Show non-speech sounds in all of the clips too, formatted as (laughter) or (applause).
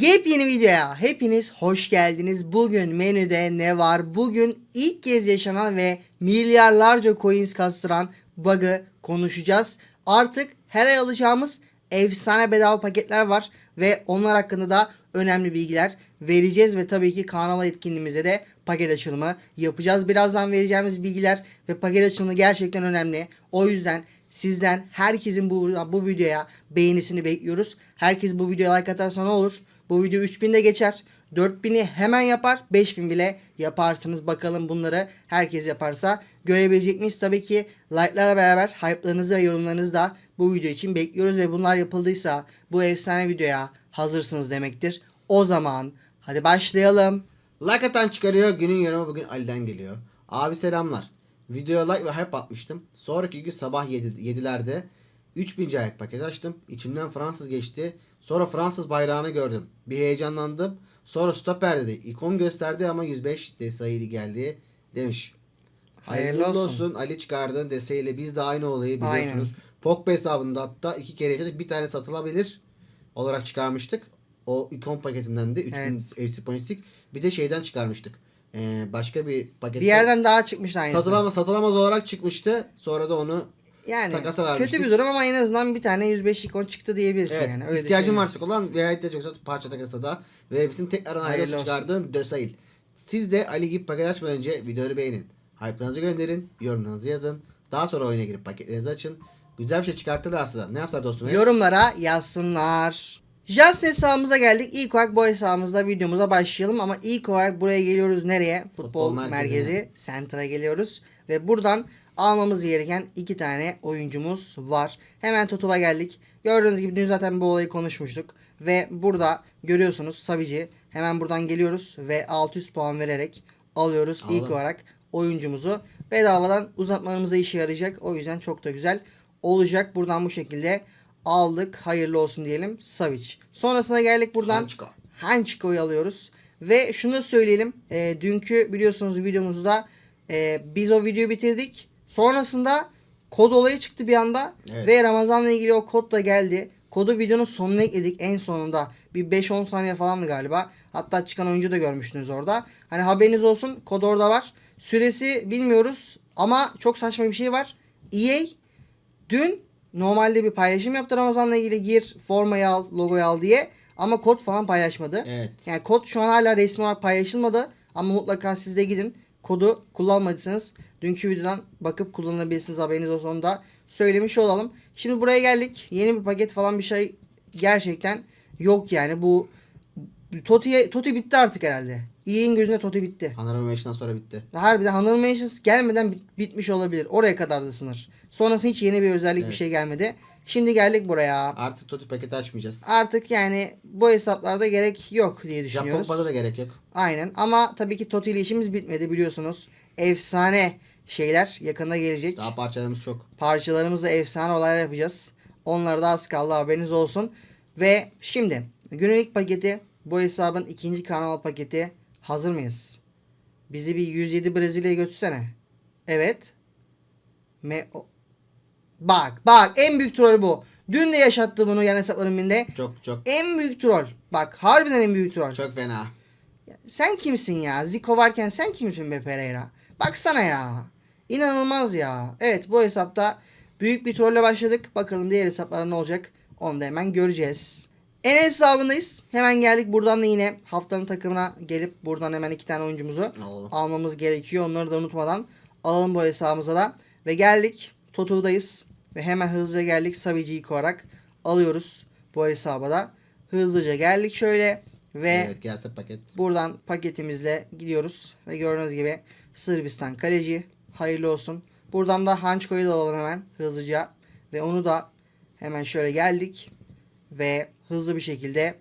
Yepyeni videoya hepiniz hoş geldiniz. Bugün menüde ne var? Bugün ilk kez yaşanan ve milyarlarca coins kastıran bug'ı konuşacağız. Artık her ay alacağımız efsane bedava paketler var ve onlar hakkında da önemli bilgiler vereceğiz ve tabii ki kanala etkinliğimizde de paket açılımı yapacağız. Birazdan vereceğimiz bilgiler ve paket açılımı gerçekten önemli. O yüzden sizden herkesin bu, bu videoya beğenisini bekliyoruz. Herkes bu videoya like atarsa ne olur? Bu video 3000'de geçer. 4000'i hemen yapar. 5000 bile yaparsınız. Bakalım bunları herkes yaparsa görebilecek miyiz? Tabii ki like'lara beraber hype'larınızı ve yorumlarınızı da bu video için bekliyoruz ve bunlar yapıldıysa bu efsane videoya hazırsınız demektir. O zaman hadi başlayalım. Like atan çıkarıyor. Günün yorumu bugün Ali'den geliyor. Abi selamlar. Videoya like ve hype atmıştım. Sonraki gün sabah 7, 7'lerde 3000 ayak paketi açtım. İçimden Fransız geçti. Sonra Fransız bayrağını gördüm. Bir heyecanlandım. Sonra stoper dedi. İkon gösterdi ama 105 desayı geldi demiş. Hayırlı Hayırlı olsun. olsun. Ali çıkardığın deseyle biz de aynı olayı Aynen. biliyorsunuz. Pogba hesabında hatta iki kere yaşadık. Bir tane satılabilir olarak çıkarmıştık. O ikon paketinden de 3000 Evet. Points'lik. Bir de şeyden çıkarmıştık. Ee, başka bir paket. Bir yerden daha çıkmış aynısı. satılamaz, satılamaz olarak çıkmıştı. Sonra da onu Yani takasa vermiştik. kötü bir durum ama en azından bir tane 105 ikon çıktı diyebilirsin evet, yani. Öyle ihtiyacın varsa olan veya ihtiyacın yoksa parça takasa da verebilirsin. Hayırlı olsun. çıkardığın Dösail. Siz de Ali gibi paket açmadan önce videoyu beğenin. Hype'larınızı gönderin. Yorumlarınızı yazın. Daha sonra oyuna girip paketlerinizi açın. Güzel bir şey çıkartırlarsa da ne yapsar dostum? Yorumlara yazsınlar. Just hesabımıza geldik. İlk olarak bu hesabımızda videomuza başlayalım ama ilk olarak buraya geliyoruz nereye? Futbol, Futbol merkezi, merkezine. Center'a geliyoruz ve buradan almamız gereken iki tane oyuncumuz var. Hemen Totov'a geldik. Gördüğünüz gibi dün zaten bu olayı konuşmuştuk ve burada görüyorsunuz Savici hemen buradan geliyoruz ve 600 puan vererek alıyoruz ilk Alalım. olarak oyuncumuzu. Bedavadan uzatmalarımıza işe yarayacak. O yüzden çok da güzel olacak. Buradan bu şekilde aldık. Hayırlı olsun diyelim. Savic. Sonrasına geldik buradan. Hançko. Hançko'yu alıyoruz. Ve şunu söyleyelim. E, dünkü biliyorsunuz videomuzda e, biz o videoyu bitirdik. Sonrasında kod olayı çıktı bir anda. Evet. Ve Ramazan'la ilgili o kod da geldi. Kodu videonun sonuna ekledik en sonunda. Bir 5-10 saniye falandı galiba. Hatta çıkan oyuncu da görmüştünüz orada. Hani haberiniz olsun. Kod orada var. Süresi bilmiyoruz. Ama çok saçma bir şey var. EA dün normalde bir paylaşım yaptı Ramazan'la ilgili gir formayı al logoyu al diye. Ama kod falan paylaşmadı. Evet. Yani kod şu an hala resmi olarak paylaşılmadı. Ama mutlaka siz de gidin. Kodu kullanmadıysanız dünkü videodan bakıp kullanabilirsiniz. Haberiniz olsun onu da söylemiş olalım. Şimdi buraya geldik. Yeni bir paket falan bir şey gerçekten yok yani. Bu Toti, Toti bitti artık herhalde. İyi'nin gözünde Toti bitti. Honorable sonra bitti. Harbiden Honorable Mentions gelmeden bit- bitmiş olabilir. Oraya kadar da sınır. Sonrası hiç yeni bir özellik bir Evet. şey gelmedi. Şimdi geldik buraya. Artık Toti paketi açmayacağız. Artık yani bu hesaplarda gerek yok diye Japon düşünüyoruz. Pogba'da da gerek yok. Aynen ama tabii ki Toti ile işimiz bitmedi biliyorsunuz. Efsane şeyler yakında gelecek. Daha parçalarımız çok. Parçalarımızla efsane olaylar yapacağız. Onlara da az kaldı haberiniz olsun. Ve şimdi günün ilk paketi bu hesabın ikinci kanal paketi. Hazır mıyız? Bizi bir 107 Brezilya'ya götürsene. Evet. Me o- Bak bak en büyük troll bu. Dün de yaşattı bunu yan hesaplarım birinde. Çok çok En büyük troll. Bak harbiden en büyük troll. çok fena. Sen kimsin ya? Zico varken sen kimsin be Pereira? Baksana ya. İnanılmaz ya. Evet bu hesapta büyük bir trolle başladık. Bakalım diğer hesaplara ne olacak? Onu da hemen göreceğiz. Enes hesabındayız. Hemen geldik. Buradan da yine haftanın takımına gelip buradan hemen iki tane oyuncumuzu Alalım. almamız gerekiyor. Onları da unutmadan alalım bu hesabımıza da. Ve geldik. Toto'dayız. Ve hemen hızlıca geldik. Savici'yi koyarak alıyoruz bu hesaba da. Hızlıca geldik şöyle. Ve Evet gelse paket. Buradan paketimizle gidiyoruz. Ve gördüğünüz gibi Sırbistan kaleci. Hayırlı olsun. Buradan da Hançko'yu da alalım hemen hızlıca. Ve onu da hemen şöyle geldik. Ve hızlı bir şekilde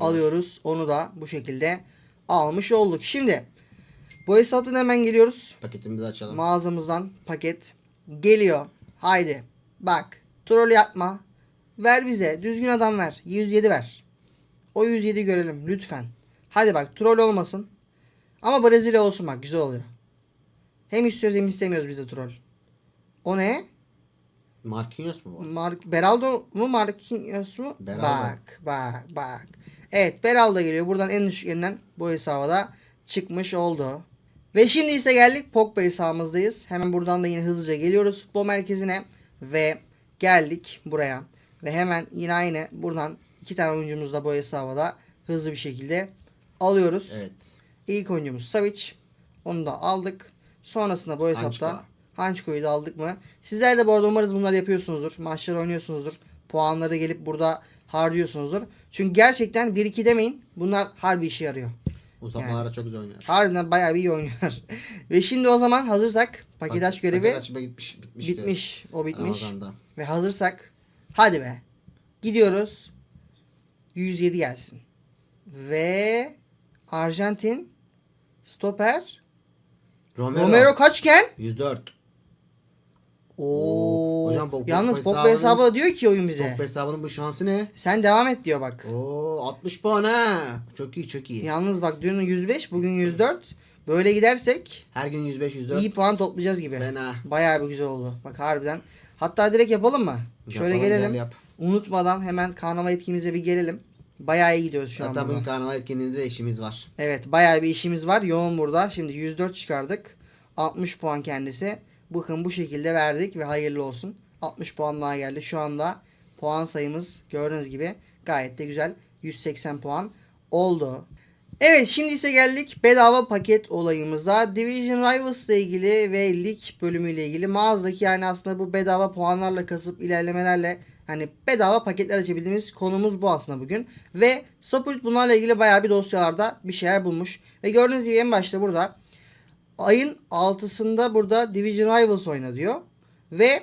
alıyoruz. Onu da bu şekilde almış olduk. Şimdi bu hesaptan hemen geliyoruz. Paketimizi açalım. Mağazamızdan paket geliyor. Haydi bak troll yapma. Ver bize düzgün adam ver. 107 ver. O 107 görelim lütfen. Hadi bak troll olmasın. Ama Brezilya olsun bak güzel oluyor. Hem istiyoruz hem istemiyoruz biz de troll. O ne? Marquinhos mu bu? Mark Beraldo mu Marquinhos mu? Beraldo. Bak bak bak. Evet Beral da geliyor. Buradan en düşük yerinden bu hesaba da çıkmış oldu. Ve şimdi ise geldik Pogba hesabımızdayız. Hemen buradan da yine hızlıca geliyoruz futbol merkezine. Ve geldik buraya. Ve hemen yine aynı buradan iki tane oyuncumuzu da bu hesaba da hızlı bir şekilde alıyoruz. Evet. İlk oyuncumuz Savic. Onu da aldık. Sonrasında bu hesapta Hançko. Hançko'yu da aldık mı? Sizler de bu arada umarız bunları yapıyorsunuzdur. Maçları oynuyorsunuzdur. Puanları gelip burada harcıyorsunuzdur. Çünkü gerçekten 1-2 demeyin. Bunlar harbi işe yarıyor. Uzatmalara çok güzel oynuyor. Harbiden bayağı bir iyi oynuyorlar. (laughs) Ve şimdi o zaman hazırsak paket aç görevi Paket açma gitmiş, bitmiş. bitmiş. O bitmiş. Ramazan'da. Ve hazırsak hadi be. Gidiyoruz. 107 gelsin. Ve Arjantin stoper Romero. Romero kaçken? 104. Oo. Hocam bu Yalnız Pogba hesabı diyor ki oyun bize. Top hesabının bu şansı ne? Sen devam et diyor bak. Oo 60 puan ha. Çok iyi çok iyi. Yalnız bak dün 105 bugün 104. Böyle gidersek Her gün 105 104. iyi puan toplayacağız gibi. Fena. Bayağı bir güzel oldu. Bak harbiden. Hatta direkt yapalım mı? Şöyle Yapalım, gelelim. gel yap. Unutmadan hemen karnaval etkimize bir gelelim. Bayağı iyi gidiyoruz şu an. Hatta bugün karnaval etkinliğinde de işimiz var. Evet bayağı bir işimiz var. Yoğun burada. Şimdi 104 çıkardık. 60 puan kendisi. Bakın bu şekilde verdik ve hayırlı olsun. 60 puan daha geldi. Şu anda puan sayımız gördüğünüz gibi gayet de güzel. 180 puan oldu. Evet şimdi ise geldik bedava paket olayımıza. Division Rivals ile ilgili ve lig bölümüyle ilgili mağazadaki yani aslında bu bedava puanlarla kasıp ilerlemelerle hani bedava paketler açabildiğimiz konumuz bu aslında bugün. Ve Sapult bunlarla ilgili bayağı bir dosyalarda bir şeyler bulmuş. Ve gördüğünüz gibi en başta burada ayın 6'sında burada Division Rivals oyna diyor. Ve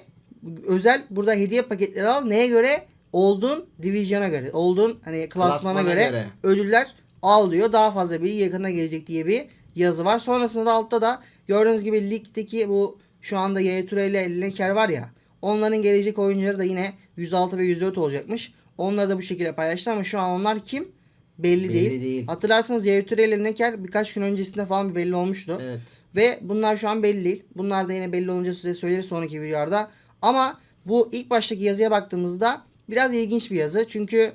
özel burada hediye paketleri al. Neye göre? Olduğun divizyona göre. Olduğun hani klasmana, Klasmana göre, göre. ödüller al diyor. Daha fazla bilgi yakında gelecek diye bir yazı var. Sonrasında da altta da gördüğünüz gibi ligdeki bu şu anda Yaya Ture ile Leker var ya. Onların gelecek oyuncuları da yine 106 ve 104 olacakmış. Onları da bu şekilde paylaştı ama şu an onlar kim? Belli, Belli değil. değil. Hatırlarsanız ile Leker birkaç gün öncesinde falan bir belli olmuştu. Evet. Ve bunlar şu an belli değil. Bunlar da yine belli olunca size söyleriz sonraki videolarda. Ama bu ilk baştaki yazıya baktığımızda biraz ilginç bir yazı. Çünkü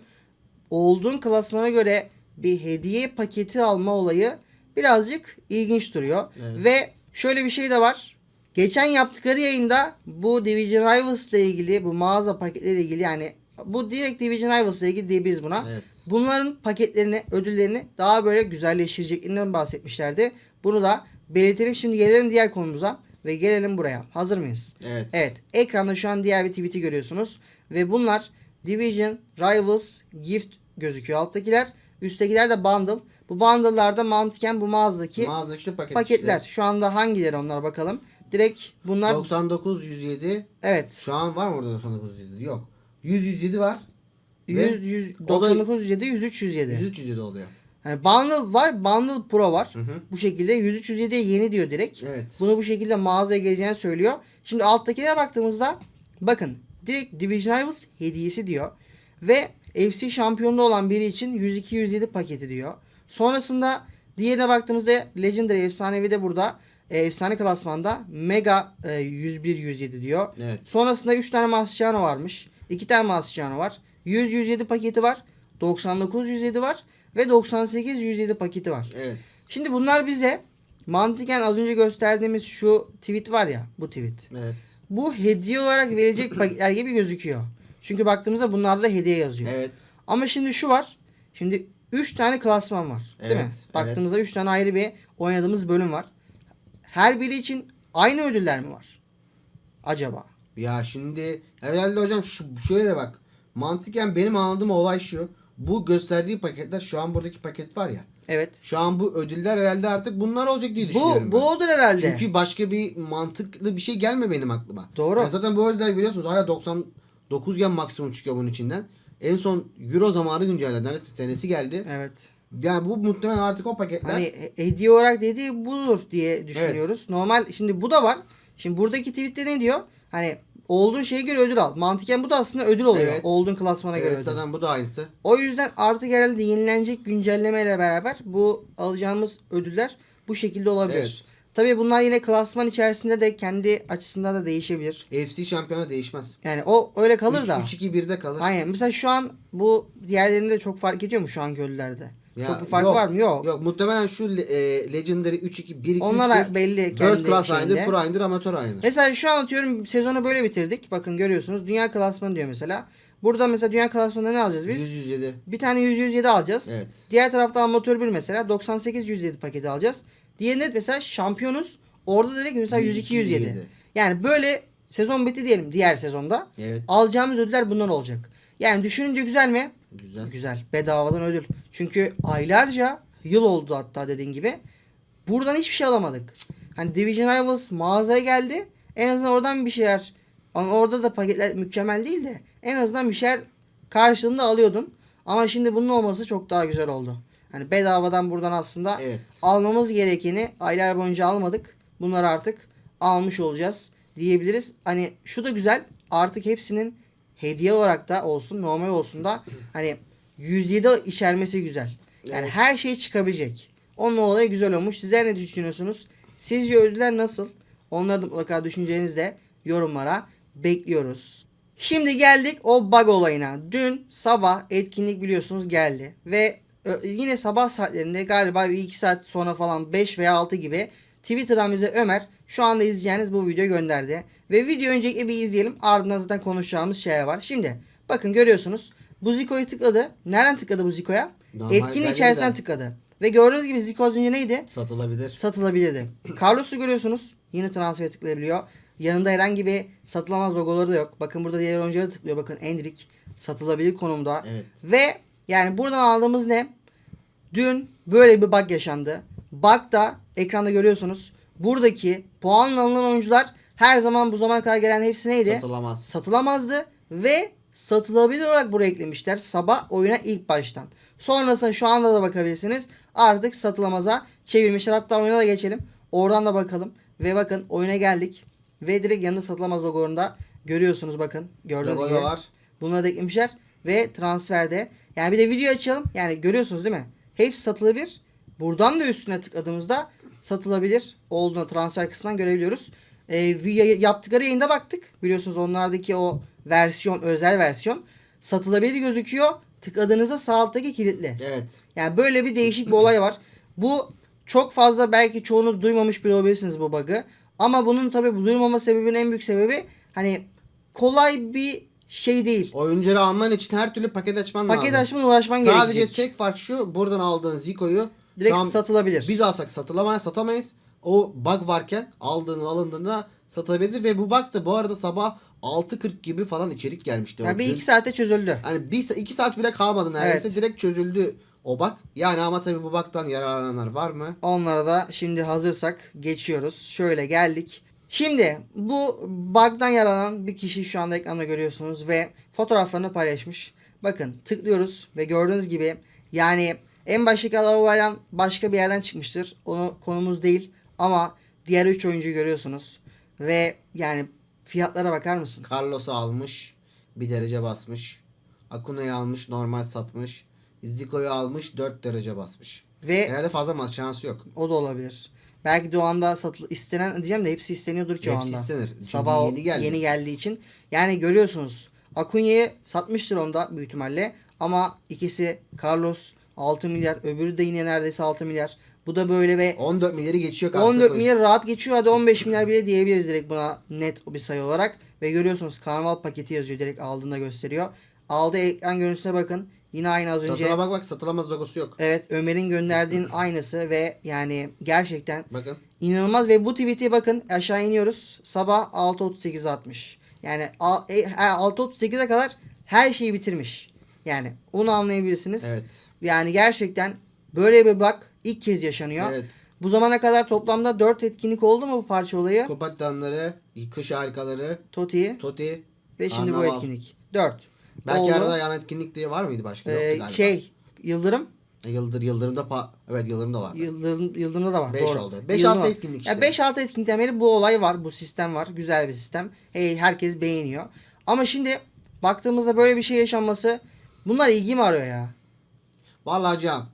olduğun klasmana göre bir hediye paketi alma olayı birazcık ilginç duruyor. Evet. Ve şöyle bir şey de var. Geçen yaptıkları yayında bu Division Rivals ile ilgili bu mağaza paketleriyle ilgili yani bu direkt Division Rivals ile ilgili diyebiliriz buna. Evet. Bunların paketlerini, ödüllerini daha böyle güzelleştireceklerinden bahsetmişlerdi. Bunu da belirtelim. Şimdi gelelim diğer konumuza ve gelelim buraya. Hazır mıyız? Evet. Evet. Ekranda şu an diğer bir tweet'i görüyorsunuz. Ve bunlar Division, Rivals, Gift gözüküyor alttakiler. Üsttekiler de bundle. Bu bundle'larda mantıken bu mağazadaki Mağaza işte paket paketler. işte. Şu anda hangileri onlar bakalım. Direkt bunlar 99 107. evet. Şu an var mı orada 99 107? Yok. 100 107 var. Ve 100, 100, o da- 99, 107, 103, 107. 103 107 oluyor. Yani bundle var, bundle pro var. Hı hı. Bu şekilde 103, 107'ye yeni diyor direkt. Evet. Bunu bu şekilde mağazaya geleceğini söylüyor. Şimdi alttakilere baktığımızda bakın direkt Division Rivals hediyesi diyor. Ve FC şampiyonluğu olan biri için 102-107 paketi diyor. Sonrasında diğerine baktığımızda Legendary efsanevi de burada e, efsane klasmanda Mega e, 101-107 diyor. Evet. Sonrasında 3 tane Mascherano varmış. 2 tane Mascherano var. 100-107 paketi var. 99-107 var. Ve 98-107 paketi var. Evet. Şimdi bunlar bize mantıken az önce gösterdiğimiz şu tweet var ya bu tweet. Evet. Bu hediye olarak verecek (clears throat) paketler gibi gözüküyor. Çünkü baktığımızda bunlarda hediye yazıyor. Evet. Ama şimdi şu var. Şimdi 3 tane klasman var. Değil mi? Evet, Baktığımızda 3 tane ayrı bir oynadığımız bölüm var. Her biri için aynı ödüller mi var? Acaba? Ya şimdi herhalde hocam şu şöyle bak. Mantıken benim anladığım olay şu. Bu gösterdiği paketler şu an buradaki paket var ya. Evet. Şu an bu ödüller herhalde artık bunlar olacak diye düşünüyorum. Bu bu ben. odur herhalde. Çünkü başka bir mantıklı bir şey gelme benim aklıma. Doğru. Yani zaten bu ödüller biliyorsunuz hala 99 gen maksimum çıkıyor bunun içinden. En son Euro zamanı güncelledi. Neredeyse senesi geldi. Evet. Yani bu muhtemelen artık o paketler. Hani he- hediye olarak dediği budur diye düşünüyoruz. Normal şimdi bu da var. Şimdi buradaki tweette ne diyor? Hani olduğun şeye göre ödül al. Mantıken bu da aslında ödül oluyor. Evet. Olduğun klasmana göre evet, ödül. zaten bu da aynısı. O yüzden artık herhalde yenilenecek güncellemeyle beraber bu alacağımız ödüller bu şekilde olabilir. Evet. Tabii bunlar yine klasman içerisinde de kendi açısından da değişebilir. FC şampiyonu değişmez. Yani o öyle kalır da. 3-2-1'de kalır. Aynen. Mesela şu an bu diğerlerinde çok fark ediyor mu şu an köylülerde? Ya, çok bir fark yok, var mı? Yok. Yok muhtemelen şu e, Legendary 3-2-1-2-3'tür. Onlar belli kendi World Class aynıdır. Pro aynıdır, Amatör aynıdır. Mesela şu an atıyorum sezonu böyle bitirdik. Bakın görüyorsunuz. Dünya klasmanı diyor mesela. Burada mesela dünya klasmanında ne alacağız biz? 100-107. Bir tane 100-107 alacağız. Evet. Diğer tarafta amatör bir mesela 98-107 paketi alacağız. Diğerinde mesela şampiyonuz. Orada ki mesela 102-107. Yani böyle sezon bitti diyelim diğer sezonda. Evet. Alacağımız ödüller bundan olacak. Yani düşününce güzel mi? Güzel. Güzel. Bedavadan ödül. Çünkü aylarca yıl oldu hatta dediğin gibi. Buradan hiçbir şey alamadık. Hani Division Rivals mağazaya geldi. En azından oradan bir şeyler. Ama orada da paketler mükemmel değil de en azından bir şeyler karşılığında alıyordun. Ama şimdi bunun olması çok daha güzel oldu. Hani bedavadan buradan aslında Evet. almamız gerekeni aylar boyunca almadık. Bunları artık almış olacağız diyebiliriz. Hani şu da güzel. Artık hepsinin hediye olarak da olsun, normal olsun da hani 107 içermesi güzel. Yani Evet. her şey çıkabilecek. Onun olayı güzel olmuş. Sizler ne düşünüyorsunuz? Sizce ödüller nasıl? Onları da mutlaka düşüncenizde yorumlara bekliyoruz. Şimdi geldik o bug olayına. Dün sabah etkinlik biliyorsunuz geldi. Ve ö, yine sabah saatlerinde galiba bir 2 saat sonra falan 5 veya 6 gibi Twitter'dan bize Ömer şu anda izleyeceğiniz bu videoyu gönderdi. Ve video öncelikle bir izleyelim. Ardından zaten konuşacağımız şeyler var. Şimdi bakın görüyorsunuz. Bu Zico'yu tıkladı. Nereden tıkladı bu Zico'ya? Galeriden. içerisinden tıkladı. Ve gördüğünüz gibi Zico az önce neydi? Satılabilir. satılabilirdi. (clears throat) Carlos'u görüyorsunuz. Yine transfer tıklayabiliyor. Yanında herhangi bir satılamaz logoları da yok. Bakın burada diğer oyuncuları tıklıyor. Bakın Endrick satılabilir konumda. Evet. Ve yani buradan aldığımız ne? Dün böyle bir bug yaşandı. Bug da ekranda görüyorsunuz. Buradaki puan alınan oyuncular her zaman bu zamana kadar gelen hepsi neydi? Satılamaz. satılamazdı ve satılabilir olarak buraya eklemişler sabah oyuna ilk baştan. Sonrasında şu anda da bakabilirsiniz. Artık satılamaza çevirmişler. Hatta oyuna da geçelim. Oradan da bakalım. Ve bakın oyuna geldik. Ve direkt yanında satılamaz logolarında görüyorsunuz bakın. Gördüğünüz Logo gibi. var. Bunları da eklemişler. Ve transferde. Yani bir de video açalım. Yani görüyorsunuz değil mi? Hepsi satılabilir. Buradan da üstüne tıkladığımızda satılabilir olduğunu transfer kısmından görebiliyoruz. Vi- yaptıkları yayında baktık. Biliyorsunuz onlardaki o versiyon, özel versiyon satılabilir gözüküyor. Tıkladığınızda sağ alttaki kilitli. Evet. Yani böyle bir değişik bir olay var. Bu çok fazla belki çoğunuz duymamış bile olabilirsiniz bu bug'ı. Ama bunun tabii bu duymama sebebinin en büyük sebebi hani kolay bir şey değil. Oyuncuları alman için her türlü paket açman Paket lazım. açman uğraşman Sadece gerekecek. tek fark şu. Buradan aldığın Zico'yu Direkt an satılabilir. Biz alsak satılamayız, satamayız. O bug varken aldığını alındığında satabilir ve bu bug da bu arada sabah 6.40 gibi falan içerik gelmişti. yani bir dün. iki saate çözüldü. Hani bir, iki saat bile kalmadı neredeyse. Evet. Direkt çözüldü o bug. Yani ama tabii bu bug'dan yararlananlar var mı? Onlara da şimdi hazırsak geçiyoruz. Şöyle geldik. Şimdi bu bug'dan yaralanan bir kişi şu anda ekranda görüyorsunuz ve fotoğraflarını paylaşmış. Bakın tıklıyoruz ve gördüğünüz gibi yani en baştaki Alavayran başka bir yerden çıkmıştır. Onu konumuz değil ama diğer 3 oyuncuyu görüyorsunuz. Ve yani fiyatlara bakar mısın? Carlos'u almış. Bir derece basmış. Akuna'yı almış. Normal satmış. Zico'yu almış. 4 derece basmış. Ve Herhalde fazla mas şansı yok. o da olabilir. Belki de o anda satıl istenen diyeceğim de hepsi isteniyordur ki o Hepsi anda. istenir. Çünkü Sabah o- yeni geldi. yeni geldiği için. Yani görüyorsunuz. Akunya'yı satmıştır onda büyük ihtimalle. Ama ikisi Carlos 6 milyar. Öbürü de yine neredeyse 6 milyar. Bu da böyle ve 14 milyarı geçiyor. aslında 14 koy- milyar rahat geçiyor. Hadi 15 milyar bile diyebiliriz direkt buna net bir sayı olarak. Ve görüyorsunuz karnaval paketi yazıyor. Direkt aldığında gösteriyor. Aldığı ekran görüntüsüne bakın. Yine aynı az önce. Satıla bak bak satılamaz logosu yok. Evet Ömer'in gönderdiğin (laughs) aynısı ve yani gerçekten Bakın. İnanılmaz ve bu tweet'e bakın aşağı iniyoruz. Sabah 6.38'e atmış. Yani al- e, e, 6.38'e kadar her şeyi bitirmiş. Yani onu anlayabilirsiniz. Evet. Yani gerçekten böyle bir bak ilk kez yaşanıyor. Evet. Bu zamana kadar toplamda 4 etkinlik oldu mu bu parça olayı? Kupattanları, kış harikaları, Toti'yi Toti. ve şimdi bu Karnaval. etkinlik. 4. Belki arada yan etkinlik diye var mıydı başka? Yoktu galiba. şey Yıldırım. Yıldır, Yıldırım'da pa evet Yıldırım'da var. Yıldırım, Yıldırım'da da var. Beş doğru. oldu. Beş, Yıldırım altı var. etkinlik işte. Ya 5-6 etkinlikten beri bu olay var. Bu sistem var. Güzel bir sistem. Hey, herkes beğeniyor. Ama şimdi baktığımızda böyle bir şey yaşanması bunlar ilgi mi arıyor ya? Vallahi Can.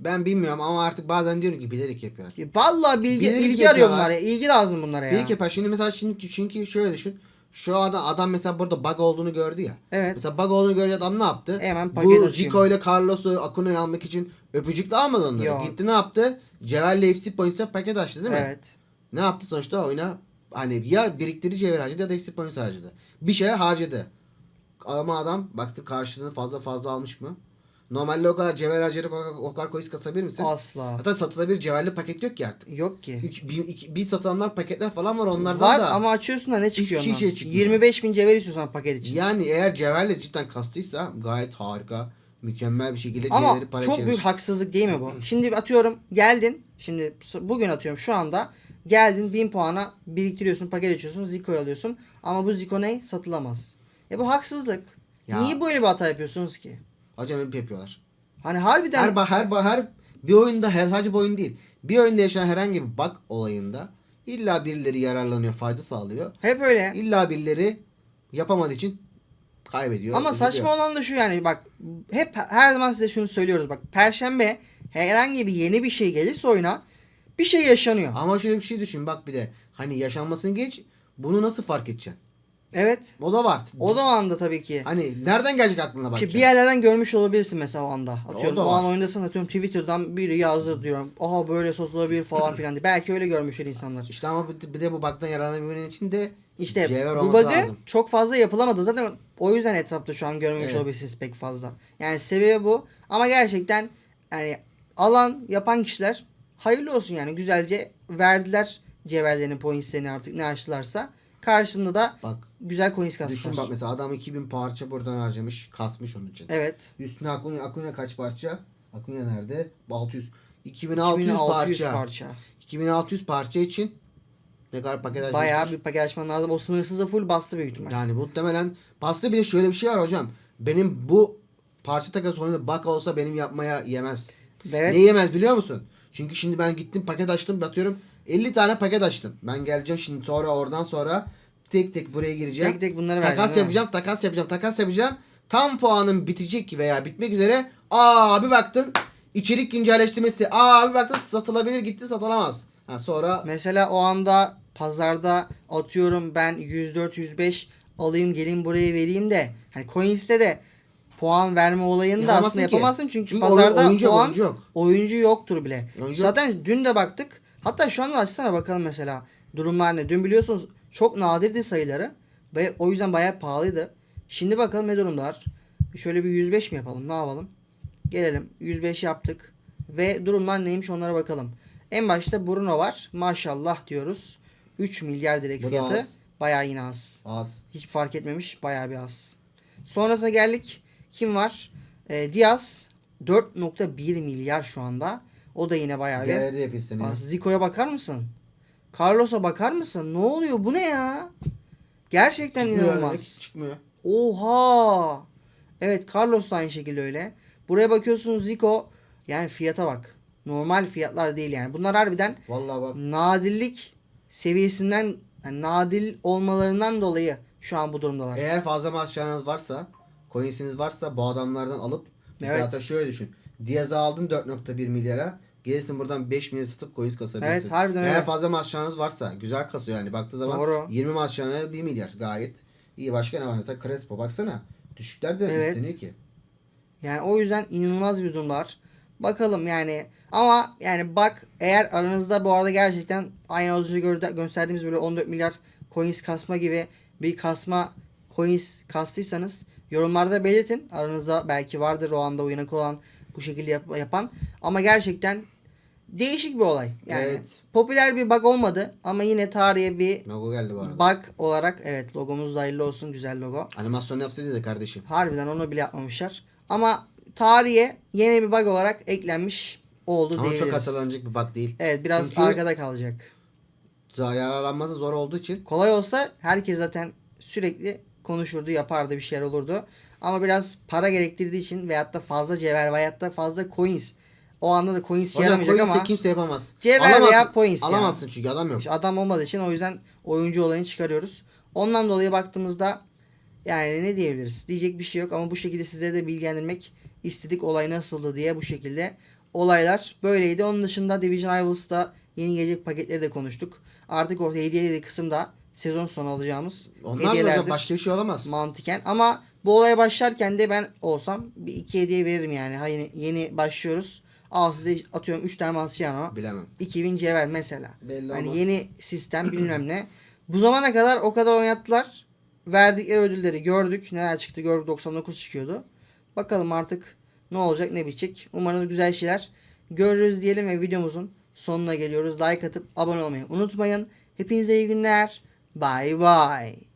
Ben bilmiyorum ama artık bazen diyorum ki bilerek yapıyor. Vallahi bilgi Bilerek ilgi arıyor yapıyorlar. bunlar ya. İlgi lazım bunlara ya. Bilerek yapar. Şimdi mesela şimdi çünkü şöyle düşün. Şu adam, adam mesela burada bug olduğunu gördü ya. Evet. Mesela bug olduğunu gördü adam ne yaptı? Hemen paket Bu. Zico ile Carlos'u Akuna'yı almak için öpücükle almadı onları. Yok. Gitti ne yaptı? Cevher'le FC Points'e paket açtı değil mi? Evet. Ne yaptı sonuçta oyuna hani ya biriktirici cevher harcadı ya da FC Points harcadı. Bir şeye harcadı. Ama adam baktı karşılığını fazla fazla almış mı? Normalde o kadar cevher harcayarak o kadar, coins kasabilir misin? Asla. Hatta satılabilir cevherli paket yok ki artık. Yok ki. Bir, iki- bir satılanlar paketler falan var onlardan Var da. ama açıyorsun da ne çıkıyor Hiçbir şey çıkmıyor. 25 bin cevher istiyorsan paket için. Yani eğer cevherle cidden kastıysa gayet harika. Mükemmel bir şekilde Ama cevheri para çok çevir. büyük haksızlık değil mi bu? Şimdi atıyorum geldin. Şimdi bugün atıyorum şu anda. Geldin 1000 puana biriktiriyorsun paket açıyorsun Zico'yu alıyorsun. Ama bu Zico ne? Satılamaz. E bu haksızlık. Ya. Niye böyle bir hata yapıyorsunuz ki? Hep yapıyorlar. Hani harbiden Her, her, her bir oyunda her- sadece bir oyun değil. Bir oyunda yaşanan herhangi bir bug olayında illa birileri yararlanıyor, fayda sağlıyor. hep öyle. İlla birileri yapamadığı için kaybediyor. Ama üzülüyor. saçma olan da şu yani bak hep her zaman size şunu söylüyoruz bak perşembe herhangi bir yeni bir şey gelirse oyuna bir şey yaşanıyor. Ama şöyle bir şey düşün bak bir de hani yaşanmasını geç bunu nasıl fark edeceksin? Evet. O da var. O da o anda tabii ki. Hani nereden gelecek aklına bakacaksın? bir yerlerden görmüş olabilirsin mesela o anda. Atıyorum da o, an oynasın atıyorum Twitter'dan biri yazdı diyorum. Aha böyle satılabilir falan filan diye. Belki öyle görmüşler insanlar. İşte ama bir de- bu bug'dan yararlanabilmenin için de İşte bu bug'ı lazım. çok fazla yapılamadı. Zaten o yüzden etrafta şu an görmemiş Evet. olabilirsiniz pek fazla. Yani sebebi bu. Ama gerçekten yani alan yapan kişiler hayırlı olsun yani güzelce verdiler cevherlerini, pointslerini artık ne açtılarsa. Karşında da Bak güzel coins düşün kastılar. bak mesela adam 2000 parça buradan harcamış, kasmış onun için. Evet. Üstüne Akunya, Akunya kaç parça? Akunya nerede? 600. 2600, 2600 parça. parça. 2600 parça için ne kadar paket açmışlar? Bayağı bir paket açman lazım. O sınırsızı full bastı büyük ihtimal. Yani muhtemelen pasta bir de şöyle bir şey var hocam. Benim bu parça takası oyunda bak olsa benim yapmaya yemez. Evet. Ne yemez biliyor musun? Çünkü şimdi ben gittim paket açtım batıyorum 50 tane paket açtım. Ben geleceğim şimdi sonra oradan sonra tek tek buraya gireceğim. Tek tek bunları takas mi? yapacağım, takas yapacağım, takas yapacağım. Tam puanım bitecek veya bitmek üzere. Aa bir baktın içerik güncelleştirmesi. Aa bir baktın satılabilir gitti satılamaz. Ha, sonra Mesela o anda pazarda atıyorum ben 104 105 alayım gelin buraya vereyim de hani coins'te de puan verme olayını da Yapamazsın aslında ki. yapamazsın çünkü, Çünkü pazarda oyun- oyuncu yok, o an oyuncu yok. oyuncu yoktur bile. Oyuncu yok. Zaten dün de baktık. Hatta şu anda açsana bakalım mesela durumlar ne. Dün biliyorsunuz çok nadirdi sayıları ve o yüzden bayağı pahalıydı. Şimdi bakalım ne durumlar. Şöyle bir 105 mi yapalım? Ne yapalım? Gelelim. 105 yaptık. Ve durumlar neymiş onlara bakalım. En başta Bruno var. Maşallah diyoruz. 3 milyar direkt Bu fiyatı. az. Bayağı yine az. az. Hiç fark etmemiş. Bayağı bir az. Sonrasına geldik. Kim var? Ee, Diaz 4.1 milyar şu anda. O da yine bayağı bir Galeri yapıyor seni. Zico'ya bakar mısın? Carlos'a bakar mısın? Ne oluyor? Bu ne ya? Gerçekten Çıkmıyor inanılmaz. Çıkmıyor. Oha! Evet Carlos da aynı şekilde öyle. Buraya bakıyorsunuz Zico. Yani fiyata bak. Normal fiyatlar değil yani. Bunlar harbiden Vallahi bak. nadirlik seviyesinden yani nadir olmalarından dolayı şu an bu durumdalar. Eğer fazla maçlarınız varsa, coinsiniz varsa bu adamlardan alıp Evet. zaten şöyle düşün. Diaz'ı aldın 4.1 milyara. Gelirsin buradan 5 milyar satıp coins kasabilirsin. Evet, harbiden Eğer öyle. fazla maçlarınız varsa güzel kasıyor yani. Baktığı zaman Doğru. 20 maçlarına 1 milyar gayet iyi. Başka ne var? Mesela Crespo baksana. Düşükler de Evet. isteniyor ki. Yani o yüzden inanılmaz bir durumlar. Bakalım yani ama yani bak eğer aranızda bu arada gerçekten aynı az önce gösterdiğimiz böyle 14 milyar coins kasma gibi bir kasma coins kastıysanız yorumlarda belirtin. Aranızda belki vardır o anda uyanık olan bu şekilde yap- yapan. Ama gerçekten değişik bir olay. Yani Evet. popüler bir bug olmadı ama yine tarihe bir Logo geldi bu arada. bug olarak evet logomuz da hayırlı olsun güzel logo. Animasyon yapsaydı da kardeşim. Harbiden onu bile yapmamışlar. Ama tarihe yeni bir bug olarak eklenmiş oldu Ama diyebiliriz. çok hatırlanacak bir bug değil. Evet biraz Çünkü- arkada kalacak. Yararlanması zor olduğu için Kolay olsa herkes zaten sürekli konuşurdu, yapardı, bir şeyler olurdu. Ama biraz para gerektirdiği için veyahut da fazla cevher veyahut da fazla coins. O anda da coins Hocam yaramayacak coins'e ama kimse yapamaz. Cevher Alamazsın- veya yani. Alamazsın çünkü adam yok. işte adam olmadığı için o yüzden oyuncu olayını çıkarıyoruz. Ondan dolayı baktığımızda yani ne diyebiliriz? Diyecek bir şey yok ama bu şekilde sizlere de bilgilendirmek istedik olay nasıldı diye bu şekilde olaylar böyleydi. Onun dışında Division Rivals'ta yeni gelecek paketleri de konuştuk. Artık o hediyeli kısımda sezon sonu alacağımız Onlar hediyelerdir. hocam başka bir şey olamaz. mantıken ama bu olaya başlarken de ben olsam bir iki hediye veririm yani. Ha yeni, yeni başlıyoruz. Al size atıyorum 3 tane Marciano. Bilemem. 2000 cevher mesela. Belli hani olmaz. yeni sistem bilmem ne. Bu zamana kadar o kadar oynattılar. Verdikleri ödülleri gördük. Neler çıktı gördük 99 çıkıyordu. Bakalım artık ne olacak ne bitecek. Umarız güzel şeyler görürüz diyelim ve videomuzun sonuna geliyoruz. Like atıp abone olmayı unutmayın. Hepinize iyi günler. Bye bye.